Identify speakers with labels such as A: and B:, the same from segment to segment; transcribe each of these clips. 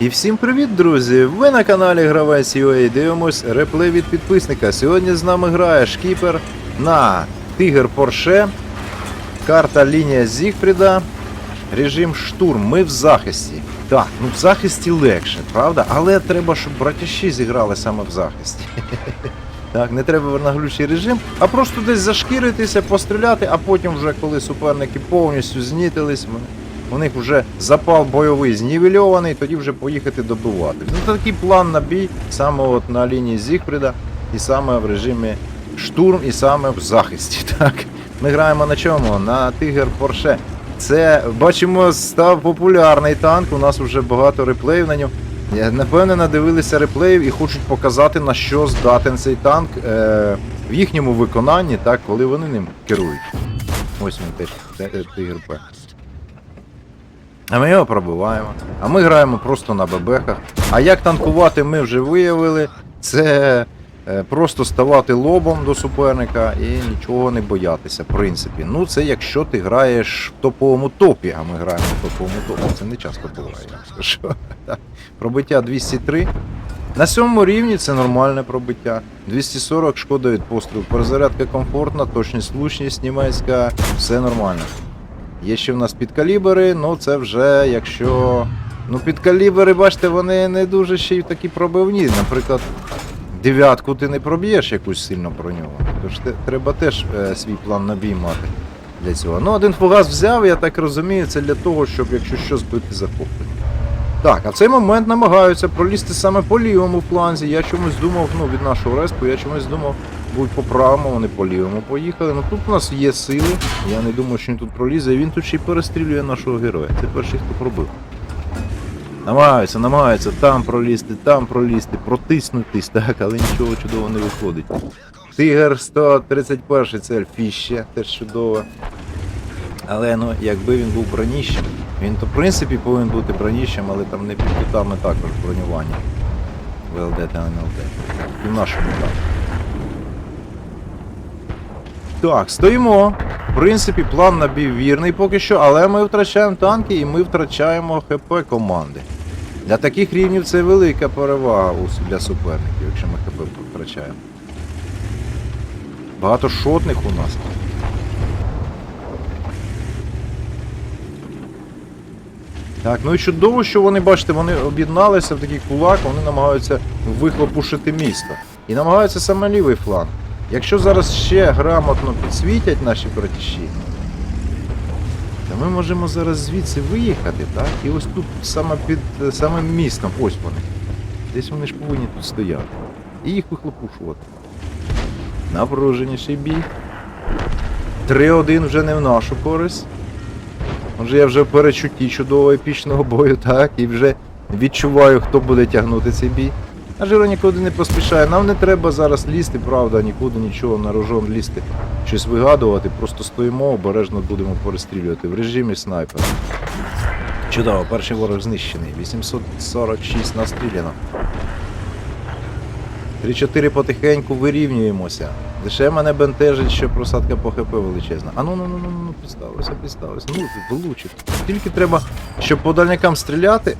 A: І всім привіт, друзі! Ви на каналі Гравець UA дивимось реплей від підписника. Сьогодні з нами грає шкіпер на Тигр Порше, карта лінія Зігфріда, режим штурм. Ми в захисті. Так, ну в захисті легше, правда? Але треба, щоб братяші зіграли саме в захисті. Так, не треба наглючий режим, а просто десь зашкіритися, постріляти, а потім вже коли суперники повністю знітились, у них вже запал бойовий знівельований, тоді вже поїхати добивати. Ну такий план на бій саме от на лінії Зігфріда і саме в режимі штурм, і саме в захисті. Так. Ми граємо на чому? На Тигр Порше. Це бачимо, став популярний танк. У нас вже багато реплеїв на ньому. Напевне, надивилися реплеїв і хочуть показати, на що здатен цей танк е, в їхньому виконанні, так, коли вони ним керують. Ось він теж те- е, Тигр П. А ми його пробиваємо. А ми граємо просто на бебехах. А як танкувати, ми вже виявили. Це е, просто ставати лобом до суперника і нічого не боятися, в принципі. Ну, це якщо ти граєш в топовому топі, а ми граємо в топовому топі. Це не часто буває. Пробиття 203. На сьомому рівні це нормальне пробиття. 240 шкода від пострілу. Перезарядка комфортна, точність, влучність німецька, все нормально. Є ще в нас підкалібери, ну це вже якщо. Ну, підкалібери, бачите, вони не дуже ще й такі пробивні. Наприклад, дев'ятку ти не проб'єш якусь сильно броньовану. Тож те- треба теж е, свій план на бій мати для цього. Ну, один фугас взяв, я так розумію, це для того, щоб якщо що збити захоплення. Так, а в цей момент намагаються пролізти саме по лівому фланзі. Я чомусь думав, ну від нашого респу, я чомусь думав, будуть по правому, вони по лівому поїхали. Ну тут у нас є сили. Я не думаю, що він тут пролізе, і він тут ще й перестрілює нашого героя. Це перший, хто пробив. Намагаються, намагаються там пролізти, там пролізти, протиснутись, так, але нічого чудового не виходить. Тигр 131 це Альфіще, теж чудово. Але ну, якби він був броніщем, він то в принципі повинен бути броніщем, але там не під кутами також бронювання. ВЛД та НЛД. І в нашому так. Так, стоїмо. В принципі, план на вірний поки що, але ми втрачаємо танки і ми втрачаємо ХП команди. Для таких рівнів це велика перевага для суперників, якщо ми ХП втрачаємо. Багато шотних у нас. Так, ну і чудово, що вони, бачите, вони об'єдналися в такий кулак, вони намагаються вихлопушити місто. І намагаються саме лівий фланг. Якщо зараз ще грамотно підсвітять наші братіші, то ми можемо зараз звідси виїхати, так? І ось тут саме під е, самим містом, ось вони. Десь вони ж повинні тут стояти. І їх вихлопушувати. Напруженіший бій. 3-1 вже не в нашу користь. Може я вже перечутті чудового епічного бою, так, і вже відчуваю, хто буде тягнути цей бій. А Жиро нікуди не поспішає. Нам не треба зараз лізти, правда, нікуди нічого на рожон лізти, щось вигадувати, просто стоїмо, обережно будемо перестрілювати в режимі снайпера. Чудово, перший ворог знищений. 846 настріляно. 3-4 потихеньку вирівнюємося. Лише мене бентежить, що просадка по ХП величезна. А ну ну ну ну ну підставилося, підставилося. Ну, влучить. Тільки треба, щоб по дальнякам стріляти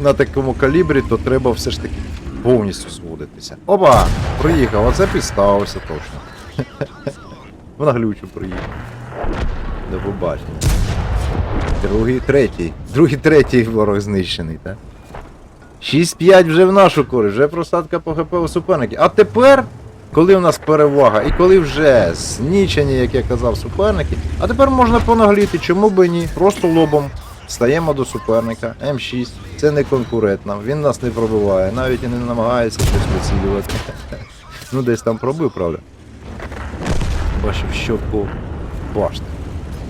A: на такому калібрі, то треба все ж таки повністю зводитися. Опа! Приїхав, оце підставився точно. Вона глючу приїхав. До побачення. Другий, третій. Другий, третій ворог знищений, так? 6-5 вже в нашу користь, вже просадка по ХП у суперників. А тепер, коли у нас перевага, і коли вже знічені, як я казав, суперники, а тепер можна понагліти, чому би ні, просто лобом стаємо до суперника. М6, це не конкурентно, він нас не пробиває, навіть і не намагається щось вицілювати. Ну десь там пробив, правда. Бачив щотку башти.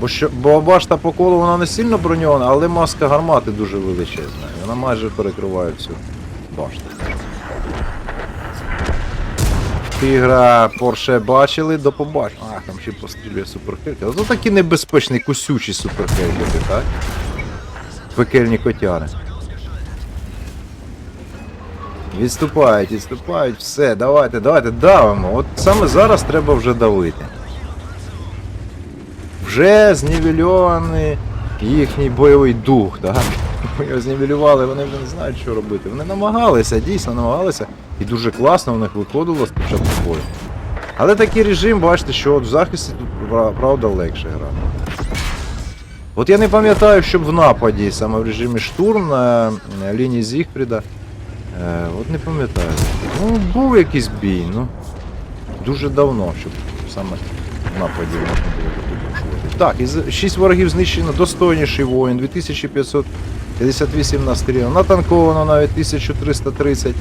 A: Бо, що, бо башта по колу вона не сильно броньована, але маска гармати дуже величезна. Вона майже перекриває всю башту. Тигра Порше бачили, до побачення. А, там ще пострілює суперхелька. Ото такі небезпечні кусючі суперхельки, так? Пекельні котяри. Відступають, відступають, все, давайте, давайте, давимо. От саме зараз треба вже давити. Вже знівельований їхній бойовий дух, так? Ми його знівелювали, вони вже не знають, що робити. Вони намагалися, дійсно намагалися. І дуже класно в них виходило спочатку бою. Але такий режим, бачите, що от в захисті тут правда легше грати. От я не пам'ятаю, щоб в нападі, саме в режимі штурм на е, лінії Зігфріда. Е, от не пам'ятаю. Ну, був якийсь бій, ну. Дуже давно, щоб саме в нападі можна було допушувати. Так, із 6 ворогів знищено, достойніший воїн, 2558 настріляно, натанковано навіть 1330.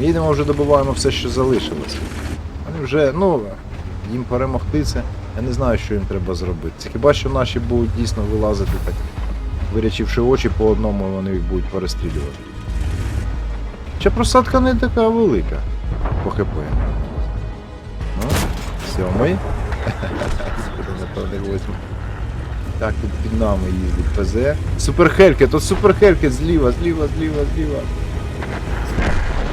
A: Їдемо вже добиваємо все, що залишилось. Вони вже, ну, їм перемогти це. Я не знаю, що їм треба зробити. Хіба що наші будуть дійсно вилазити так, вирячивши очі по одному, вони їх будуть перестрілювати. Хоча просадка не така велика по ХП. Ну, сьомий. Напевне, восьмий. Так, тут під нами їздить ПЗ. Суперхельки, тут суперхельки зліва, зліва, зліва, зліва.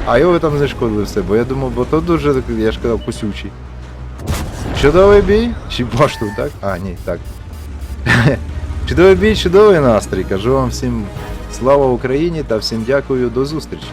A: А його там знешкодили все, бо я думав, бо то дуже, я ж казав, кусючий. Чудовий бій? Чи башту, так? А, ні, так. чудовий бій, чудовий настрій. Кажу вам всім слава Україні та всім дякую, до зустрічі.